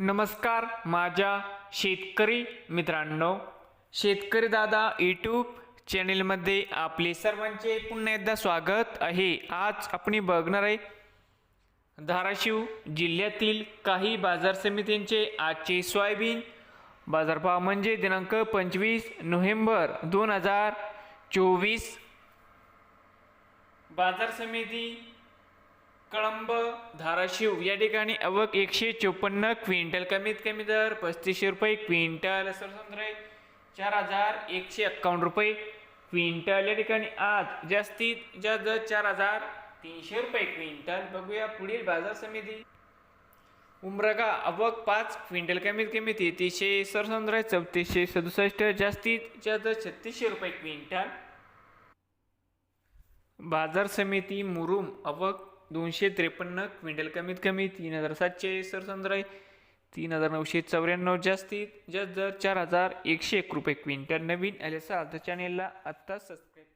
नमस्कार माझ्या शेतकरी मित्रांनो. शेतकरी दादा यूट्यूब चॅनेलमध्ये आपले सर्वांचे पुन्हा एकदा स्वागत आहे. आज आपण बघणार आहे धाराशिव जिल्ह्यातील काही बाजार समित्यांचे आजचे सोयाबीन बाजारभाव म्हणजे दिनांक पंचवीस नोव्हेंबर दोन हजार चोवीस. बाजार समिती कळंब धाराशिव या ठिकाणी अवक एकशे चोपन्न क्विंटल कमीत कमी दर पस्तीसशे रुपये क्विंटल. सरसंद्रे चार हजार एकशे एक्कावन्न रुपये क्विंटल. या ठिकाणी आज जास्तीत जास्त दर चार हजार तीनशे रुपये क्विंटल. बघूया पुढील बाजार समिती. उमरगा अवक पाच क्विंटल कमीत कमी तेहतीसशे सरसंद्रे चौतीसशे सदुसष्ट जास्तीत जास्त छत्तीसशे रुपये क्विंटल. बाजार समिती मुरुम अवक दोनशे त्रेपन्न क्विंटल कमीत कमी तीन हजार सातशे. सरसंद्राई तीन हजार नऊशे चौऱ्याण्णव जास्तीत जास्त दर चार हजार एकशे एक रुपये. क्विंटल नवीन आले असाल चॅनेलला आत्ता सबस्क्राईब